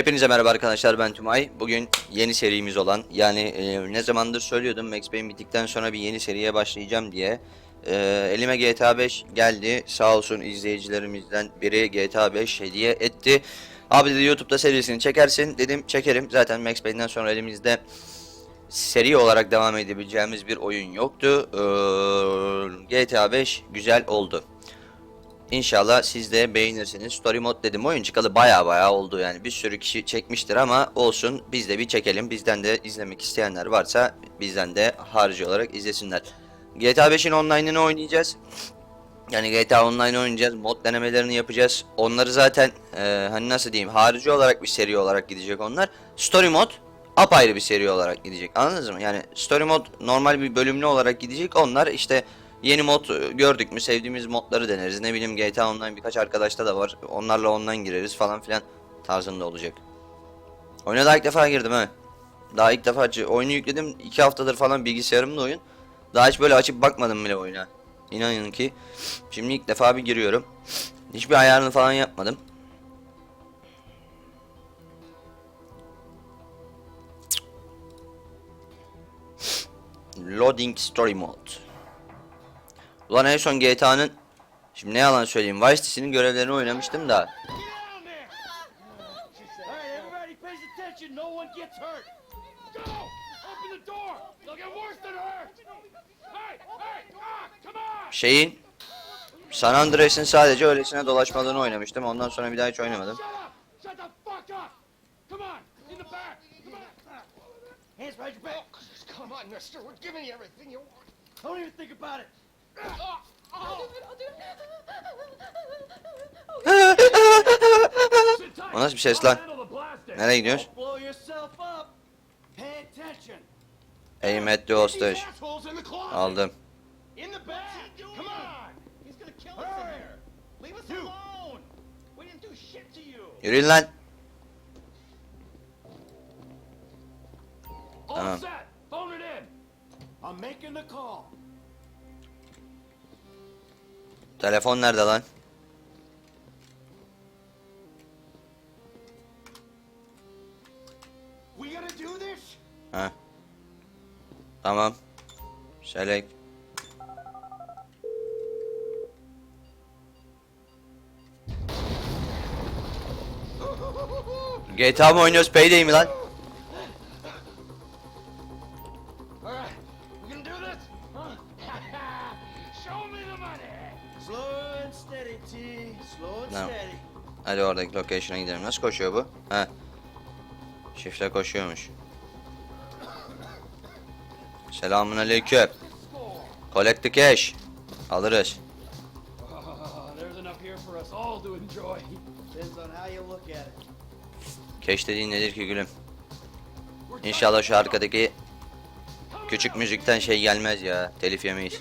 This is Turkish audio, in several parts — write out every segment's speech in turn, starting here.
Hepinize merhaba arkadaşlar ben Tümay. Bugün yeni serimiz olan yani e, ne zamandır söylüyordum Max Payne bittikten sonra bir yeni seriye başlayacağım diye. E, elime GTA 5 geldi. Sağ olsun izleyicilerimizden biri GTA 5 hediye etti. Abi dedi YouTube'da serisini çekersin. Dedim çekerim. Zaten Max Payne'den sonra elimizde seri olarak devam edebileceğimiz bir oyun yoktu. E, GTA 5 güzel oldu. İnşallah siz de beğenirsiniz. Story mod dedim oyun çıkalı baya baya oldu yani. Bir sürü kişi çekmiştir ama olsun biz de bir çekelim. Bizden de izlemek isteyenler varsa bizden de harcı olarak izlesinler. GTA 5'in online'ını oynayacağız. Yani GTA Online oynayacağız. Mod denemelerini yapacağız. Onları zaten e, hani nasıl diyeyim harici olarak bir seri olarak gidecek onlar. Story mod apayrı bir seri olarak gidecek. Anladınız mı? Yani story mod normal bir bölümlü olarak gidecek. Onlar işte Yeni mod e, gördük mü sevdiğimiz modları deneriz. Ne bileyim GTA Online birkaç arkadaşta da var. Onlarla online gireriz falan filan tarzında olacak. Oyuna daha ilk defa girdim ha. Daha ilk defa oyunu yükledim. 2 haftadır falan bilgisayarımda oyun. Daha hiç böyle açıp bakmadım bile oyuna. İnanın ki. Şimdi ilk defa bir giriyorum. Hiçbir ayarını falan yapmadım. Loading Story Mode. Ulan en son GTA'nın Şimdi ne yalan söyleyeyim Vice City'nin görevlerini oynamıştım da şeyin San Andreas'ın sadece öylesine dolaşmalığını oynamıştım. Ondan sonra bir daha hiç oynamadım. Hands behind your back. Come on, mister. We're giving you everything you want. Don't even think about it. O nasıl bir ses lan? Nereye at the Get hostage. Aldım. Yürüyün lan. Tamam. I'm making the call. Telefon nerede lan? We gonna do this? Ha. Tamam. Select. GTA mı oynuyoruz Payday mi lan? Hadi oradaki location'a gidelim. Nasıl koşuyor bu? Ha. Shift'le koşuyormuş. Selamun aleyküm. Collect the cash. Alırız. Cash dediğin nedir ki gülüm? İnşallah şu arkadaki küçük müzikten şey gelmez ya. Telif yemeyiz.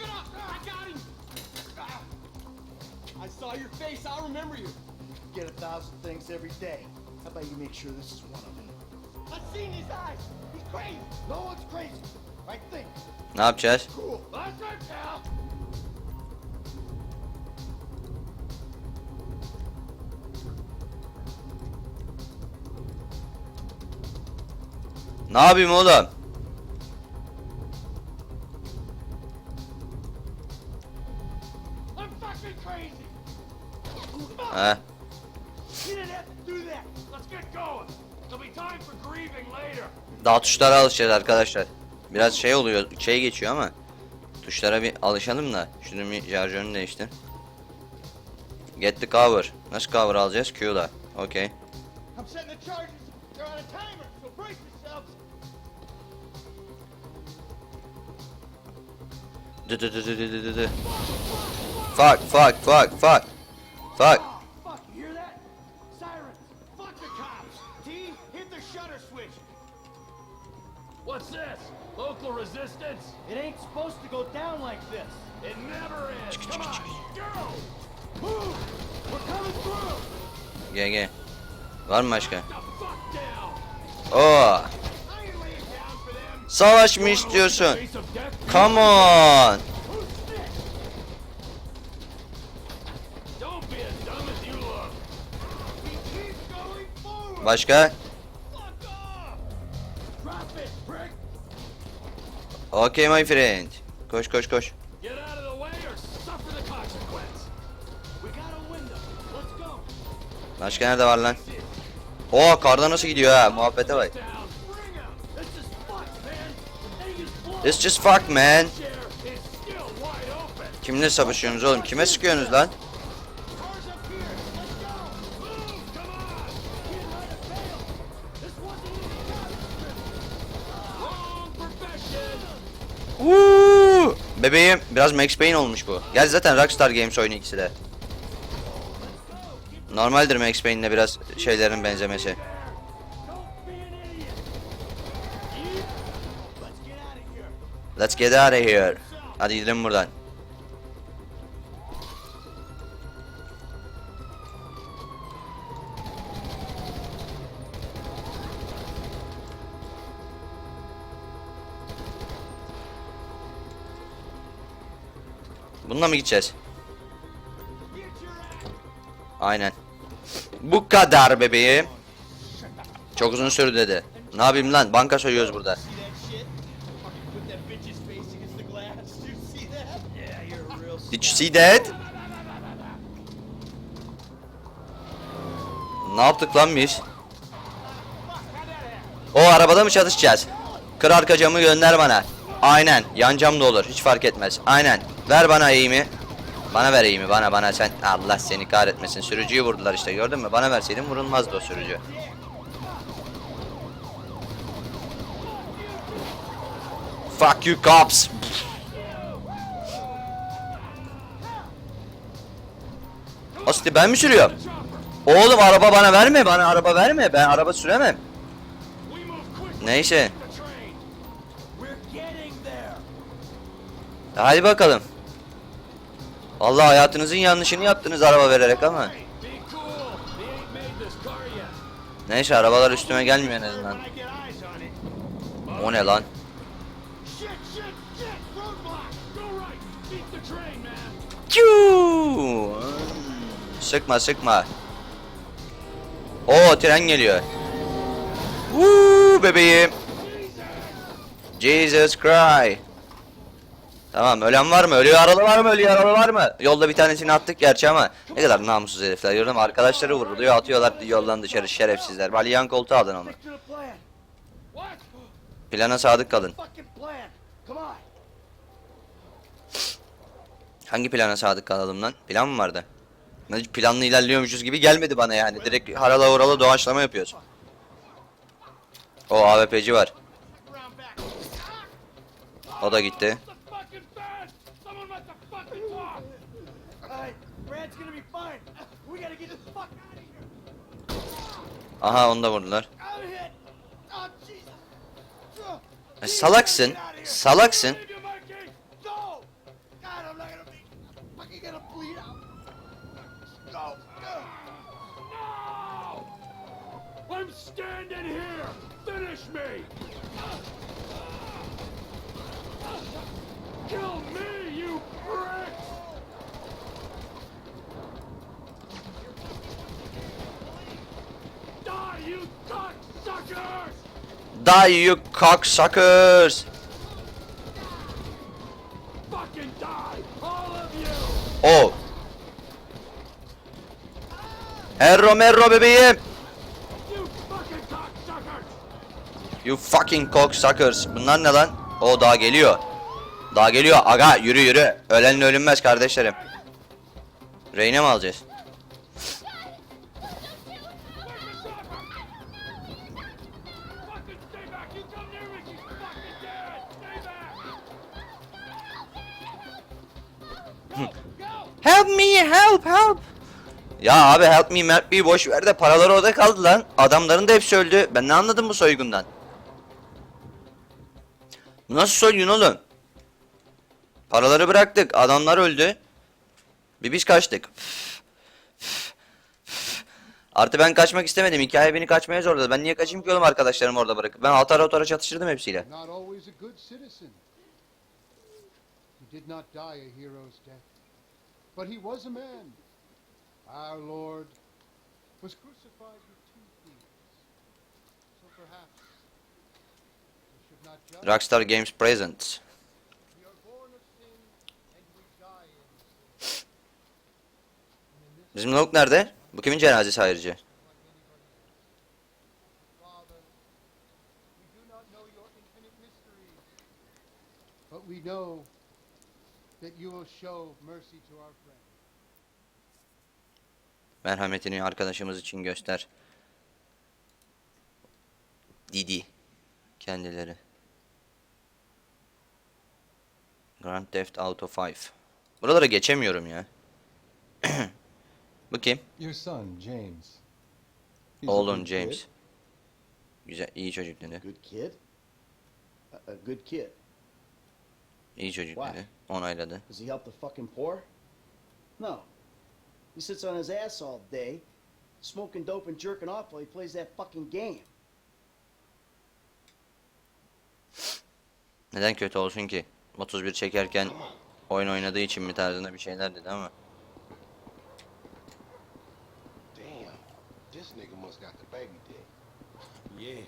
Get a thousand things every day. How about you make sure this is one of them? I've seen his eyes. He's crazy. No one's crazy. I think. Ne yapacağız? Cool. That's right, pal. Ne yapayım oğlum? Daha tuşlara alışacağız arkadaşlar. Biraz şey oluyor, şey geçiyor ama tuşlara bir alışalım da. Şunun bir jarjörünü değiştir. Get the cover. Nasıl cover alacağız? Q'da. Dı dı dı dı dı dı dı dı. Fuck fuck fuck fuck. Fuck. What's this? Local resistance? It ain't supposed to go down like this. It never is. Come on, go. Move. We're coming through. Gel gel. Var mı başka? Oo. Savaş mı istiyorsun? Come on. Who's Okay my friend. Koş koş koş. Başka nerede var lan? Oo karda nasıl gidiyor ha? Muhabbete bak. It's just fuck man. Kimle savaşıyorsunuz oğlum? Kime sıkıyorsunuz lan? Woo! Bebeğim biraz Max Payne olmuş bu. Gel zaten Rockstar Games oyunu ikisi de. Normaldir Max Payne'le biraz şeylerin benzemesi. Let's get out of here. Hadi gidelim buradan. Bununla mı gideceğiz? Aynen. Bu kadar bebeğim. Çok uzun sürdü dedi. Ne yapayım lan? Banka soyuyoruz burada. Did you see that? Ne yaptık lan biz? O arabada mı çalışacağız? Kır arka camı gönder bana. Aynen. Yan cam da olur. Hiç fark etmez. Aynen. Ver bana eğimi. Bana ver eğimi. Bana bana sen. Allah seni kahretmesin. Sürücüyü vurdular işte. Gördün mü? Bana verseydin vurulmazdı o sürücü. Fuck you cops. Aslı ben mi sürüyorum? Oğlum araba bana verme. Bana araba verme. Ben araba süremem. Neyse. Hadi bakalım. Allah hayatınızın yanlışını yaptınız araba vererek ama. Neyse arabalar üstüme gelmiyor en azından. O ne lan? Çuu! Sıkma sıkma. Oo tren geliyor. Woo bebeğim. Jesus Christ. Tamam ölen var mı? Ölü yaralı var mı? Ölü yaralı var mı? Yolda bir tanesini attık gerçi ama ne kadar namussuz herifler gördün mü? Arkadaşları vuruluyor atıyorlar yoldan dışarı şerefsizler. Bali yan koltuğa alın onu. Plana sadık kalın. Hangi plana sadık kalalım lan? Plan mı vardı? Planlı ilerliyormuşuz gibi gelmedi bana yani. Direkt harala uğrala doğaçlama yapıyoruz. O AWP'ci var. O da gitti. The fucking fan. Someone must have fucking talk. Alright, Brad's gonna be fine. We gotta get the fuck out of here. Aha onu da vurdular. Oh. E, salaksın. Salaksın. You cocksuckers. Fucking die, all of you! O. Erro merro bebeğim. You fucking cocksuckers! Bunlar ne lan? O daha geliyor. Daha geliyor. Aga yürü yürü. Ölenle ölünmez kardeşlerim. Reyne mi alacağız? Help me help help. Ya abi help me help me boş ver de paralar orada kaldı lan. Adamların da hepsi öldü. Ben ne anladım bu soygundan? Nasıl soygun oğlum? Paraları bıraktık. Adamlar öldü. Bir biz kaçtık. Artı ben kaçmak istemedim. Hikaye beni kaçmaya zorladı. Ben niye kaçayım ki oğlum arkadaşlarım orada bırakıp? Ben atara otara çatıştırdım hepsiyle. But he was a man. Our Lord was crucified with two thieves. So perhaps we should not just. Rockstar Games Presents. We are born of sin and we die in sin. Bizim lavuk nerede? Bu kimin cenazesi ayrıca? Father, we do not know your infinite mysteries, but we know Merhametini arkadaşımız için göster. Didi. Kendileri. Grand Theft Auto 5. Buralara geçemiyorum ya. Bu kim? Your son, James. He's Oğlun James. kid. Güzel, iyi çocuk dedi. Good kid? A, a good kid. İyi çocuk Why? dedi. Onayladı. Does he help the fucking poor? No. He sits on his ass all day, smoking dope and jerking off while he plays that fucking game. Neden kötü olsun ki? 31 çekerken oyun oynadığı için mi tarzında bir şeyler dedi ama. Damn, this nigga must got the baby dick. Yeah,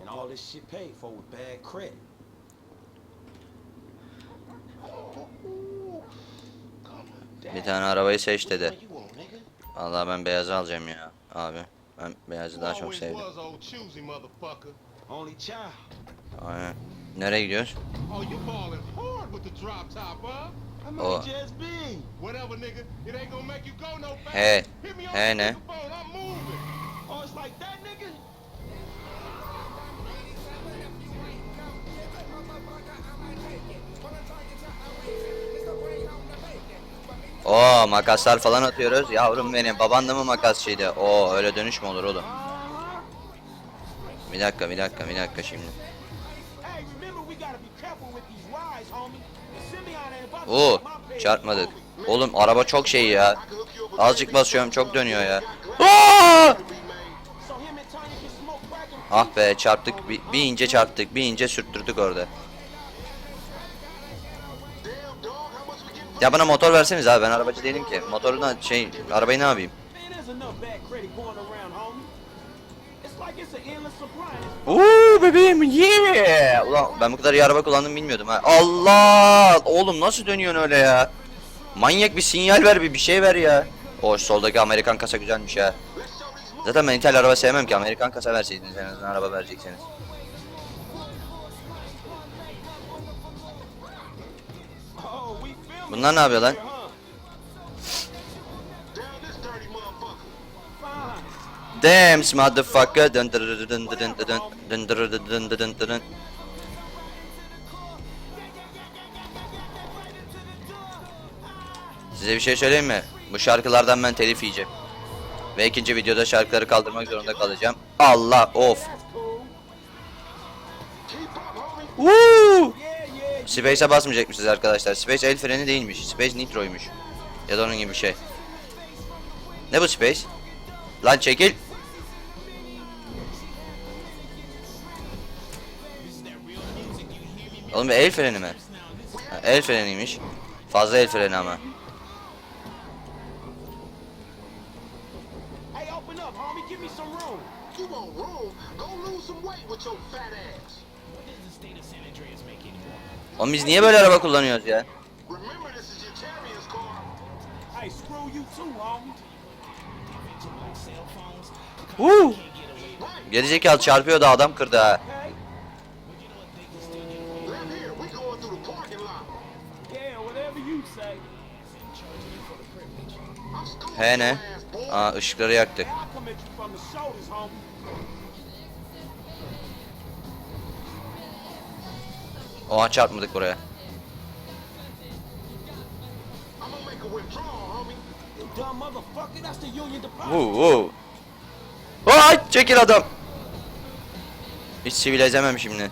and all this shit paid for with bad credit. Bir tane arabayı seç dedi. Vallahi ben beyazı alacağım ya abi. Ben beyazı daha çok sevdim. Aynen. Nereye gidiyoruz? Oh, you balling hard Oo makaslar falan atıyoruz. Yavrum benim baban da mı makasçıydı? Oo öyle dönüş mü olur oğlum? Bir dakika bir dakika bir dakika şimdi. Oo çarpmadık. Oğlum araba çok şey ya. Azıcık basıyorum çok dönüyor ya. Aa! Ah be çarptık bir, bir ince çarptık bir ince sürttürdük orada. Ya bana motor verseniz abi ben arabacı değilim ki. Motoruna şey arabayı ne yapayım? Uuu bebeğim yeah! Ulan ben bu kadar iyi araba kullandım bilmiyordum ha. Allah! Oğlum nasıl dönüyorsun öyle ya? Manyak bir sinyal ver bir bir şey ver ya. O soldaki Amerikan kasa güzelmiş ya. Zaten ben İtalya araba sevmem ki Amerikan kasa verseydiniz en azından araba verecekseniz. Bunlar ne yapıyor lan? Damn motherfucker. Dın. Size bir şey söyleyeyim mi? Bu şarkılardan ben telif yiyeceğim. Ve ikinci videoda şarkıları kaldırmak zorunda kalacağım. Allah of. Woo! Space'e basmayacakmışız arkadaşlar. Space el freni değilmiş. Space Nitro'ymuş. Ya da onun gibi bir şey. Ne bu Space? Lan çekil. Oğlum bu el freni mi? Ha, el freniymiş. Fazla el freni ama. Oğlum biz niye böyle araba kullanıyoruz ya? Woo! Gerizekalı çarpıyor da adam kırdı ha. He ne? Aa ışıkları yaktık. The union deposit. Woo woo. Ay çekil adam. Hiç sivil ezemem şimdi.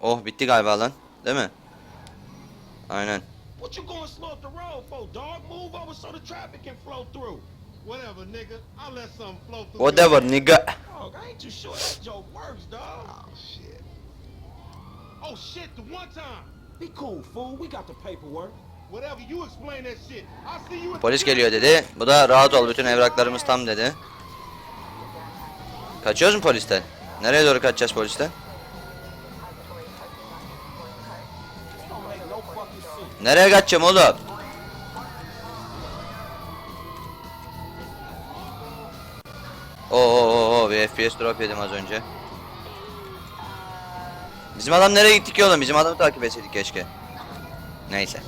Oh bitti galiba lan. Değil mi? Aynen. What you gonna slow up the road for, dog? Move over so the traffic can flow through. Whatever, nigga. I'll let something flow through. Whatever nigga. Dog, I ain't too sure that joke works, dog. Oh, shit. Oh shit, the one time. Be cool, fool. We got the paperwork. Whatever you explain that shit. I'll see you Polis geliyor dedi. Bu da rahat ol bütün evraklarımız tam dedi. Kaçıyoruz mu polisten? Nereye doğru kaçacağız polisten? Nereye kaçacağım oğlum? Oo, oo, oo bir FPS drop yedim az önce. Bizim adam nereye gitti ki oğlum? Bizim adamı takip etseydik keşke. Neyse.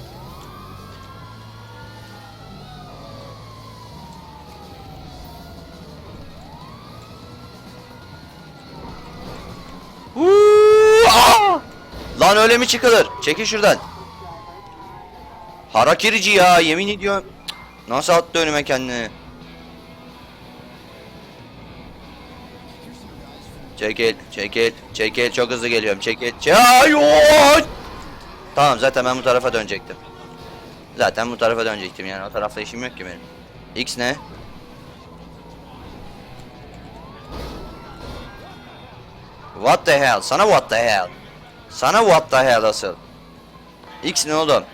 Lan öyle mi çıkılır? Çekil şuradan. Harakirici ya yemin ediyorum. Nasıl attı önüme kendini? Çekil, çekil, çekil. Çok hızlı geliyorum. Çekil. Çekil. Tamam zaten ben bu tarafa dönecektim. Zaten bu tarafa dönecektim yani o tarafta işim yok ki benim. X ne? What the hell? Sana what the hell? Sana what the hell asıl? X ne oğlum?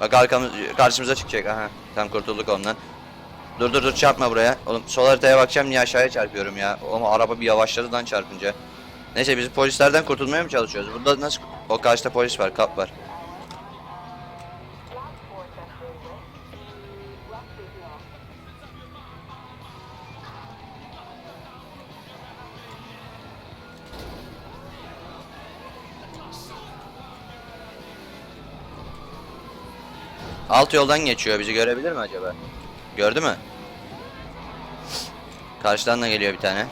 Bak arkamız karşımıza çıkacak aha. Tam kurtulduk ondan. Dur dur dur çarpma buraya. Oğlum sol haritaya bakacağım niye aşağıya çarpıyorum ya. Ama araba bir yavaşladı lan çarpınca. Neyse biz polislerden kurtulmaya mı çalışıyoruz? Burada nasıl... O karşıda polis var, kap var. Alt yoldan geçiyor. Bizi görebilir mi acaba? Gördü mü? Karşıdan da geliyor bir tane.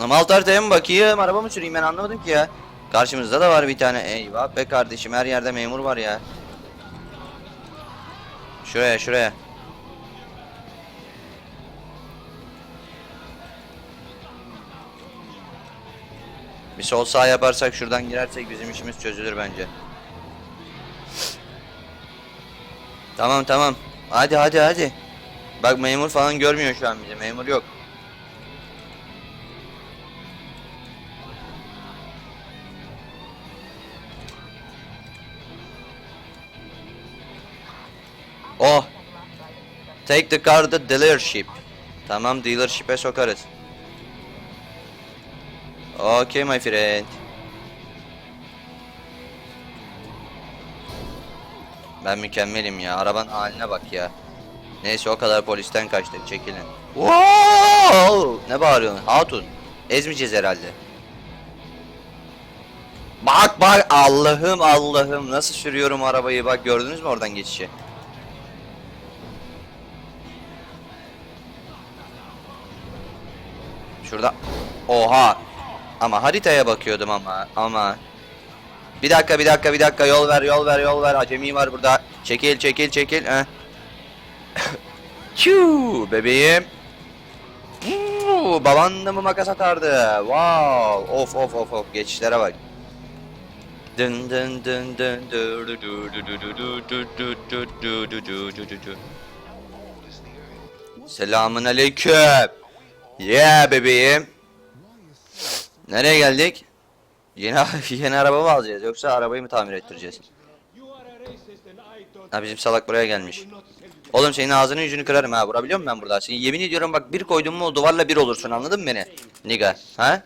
Ama alt haritaya mı bakayım? Araba mı süreyim ben anlamadım ki ya. Karşımızda da var bir tane. Eyvah be kardeşim her yerde memur var ya. Şuraya şuraya. Bir sol sağ yaparsak şuradan girersek bizim işimiz çözülür bence. Tamam tamam. Hadi hadi hadi. Bak memur falan görmüyor şu an bizi. Memur yok. Oh. Take the car to dealership. Tamam dealership'e sokarız. Okay my friend. Ben mükemmelim ya. Arabanın haline bak ya. Neyse o kadar polisten kaçtık. Çekilin. Wow! Ne bağırıyorsun? Hatun. Ezmeyeceğiz herhalde. Bak bak Allah'ım Allah'ım nasıl sürüyorum arabayı bak gördünüz mü oradan geçişi? Şurada Oha Ama haritaya bakıyordum ama ama Bir dakika bir dakika bir dakika yol ver yol ver yol ver acemi var burada Çekil çekil çekil Heh. Çuu bebeğim. Uuu, baban da mı makas atardı? Wow. Of of of of geçişlere bak. Dın dın dın dın Selamun aleyküm. Yeah bebeğim. Nereye geldik? Yeni yeni araba mı alacağız yoksa arabayı mı tamir ettireceğiz? Ha bizim salak buraya gelmiş. Oğlum senin ağzını yüzünü kırarım ha vurabiliyor muyum ben burada? Seni yemin ediyorum bak bir koydum mu duvarla bir olursun anladın mı beni? Niga ha?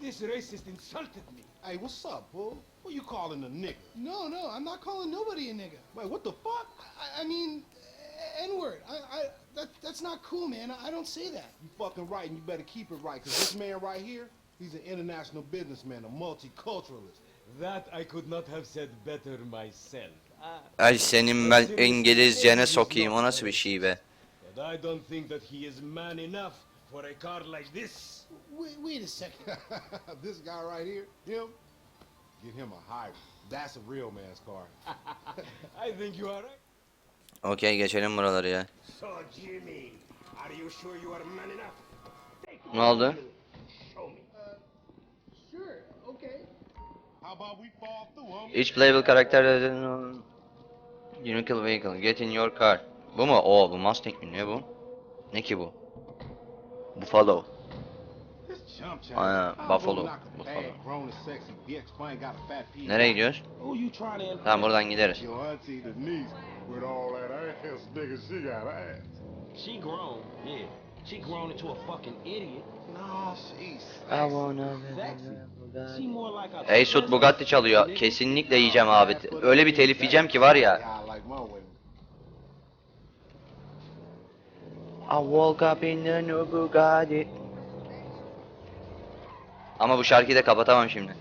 This racist insulted me. Hey, what's up, bull? Who you calling a nigga? No, no, I'm not calling nobody a nigga. Wait, what the fuck? I, I mean, N word. I, I, that, that's not cool, man. I, I don't say that. You fucking right, and you better keep it right, because this man right here, he's an international businessman, a multiculturalist. That I could not have said better myself. Ay senin ben İngilizcene sokayım o nasıl bir şey be? But I don't think that he is man enough for a car like this. Wait, wait a second. this guy right here, him, get him a hybrid. That's a real man's car. I think you are right. Okey geçelim buraları ya. So, Jimmy, are you sure you are man enough? Ne oldu? Show me. Sure, okay. How about we fall through, homie? Each playable character Unical vehicle. Get in your car. Bu mu? Oo bu Mustang mi? Ne bu? Ne ki bu? Buffalo. Aynen Buffalo. Buffalo. Nereye gidiyoruz? Tamam buradan gideriz. She grown, Bugatti çalıyor. Kesinlikle yiyeceğim abi. Öyle bir telif yiyeceğim ki var ya. My women. I woke up in a new Bugatti. Ama bu şarkıyı da kapatamam şimdi.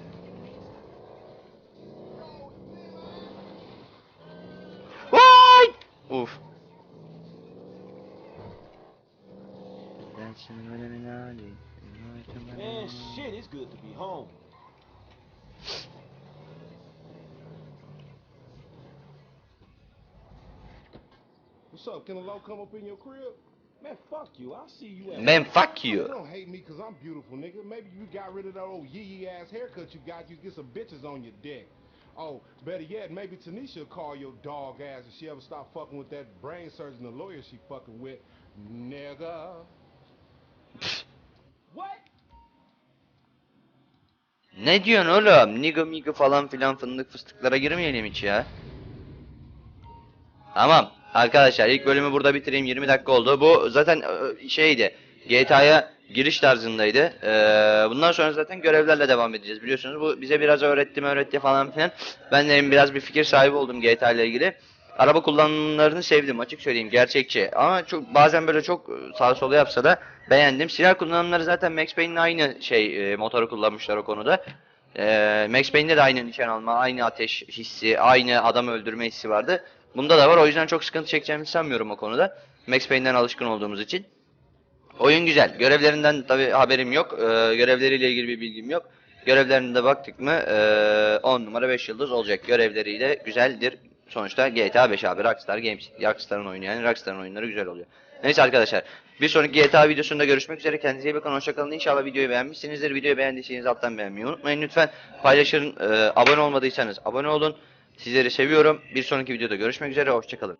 Vay! Uf. Man, shit, it's good to be home. What's up? Can a low come up in your crib? Man, fuck you. I'll see you at. Man fuck You you. don't hate me because I'm beautiful, nigga. Maybe you got rid of that old yee yee ass haircut you got. You get some bitches on your dick. Oh, better yet, maybe Tanisha will call your dog ass if she ever stop fucking with that brain surgeon, the lawyer she fucking with, nigga. What? Ne diyorsun oğlum? Nigo migo falan filan fındık fıstıklara girmeyelim hiç ya. Tamam. Arkadaşlar ilk bölümü burada bitireyim. 20 dakika oldu. Bu zaten e, şeydi. GTA'ya giriş tarzındaydı. Ee, bundan sonra zaten görevlerle devam edeceğiz biliyorsunuz. Bu bize biraz öğretti mi öğretti falan filan. Ben de biraz bir fikir sahibi oldum GTA ile ilgili. Araba kullanımlarını sevdim açık söyleyeyim gerçekçi. Ama çok bazen böyle çok e, sağa sola yapsa da beğendim. Silah kullanımları zaten Max Payne'in aynı şey e, motoru kullanmışlar o konuda. Ee, Max Payne'de de aynı nişan alma, aynı ateş hissi, aynı adam öldürme hissi vardı. Bunda da var. O yüzden çok sıkıntı çekeceğimi sanmıyorum o konuda. Max Payne'den alışkın olduğumuz için. Oyun güzel. Görevlerinden tabi haberim yok. Ee, görevleriyle ilgili bir bilgim yok. Görevlerine de baktık mı 10 numara 5 yıldız olacak. Görevleriyle güzeldir. Sonuçta GTA 5 abi Rockstar Games. Rockstar'ın oyunu yani Rockstar'ın oyunları güzel oluyor. Neyse arkadaşlar. Bir sonraki GTA videosunda görüşmek üzere. Kendinize iyi bakın. Hoşçakalın. İnşallah videoyu beğenmişsinizdir. Videoyu beğendiyseniz alttan beğenmeyi unutmayın. Lütfen paylaşın. Ee, abone olmadıysanız abone olun. Sizleri seviyorum. Bir sonraki videoda görüşmek üzere. Hoşçakalın.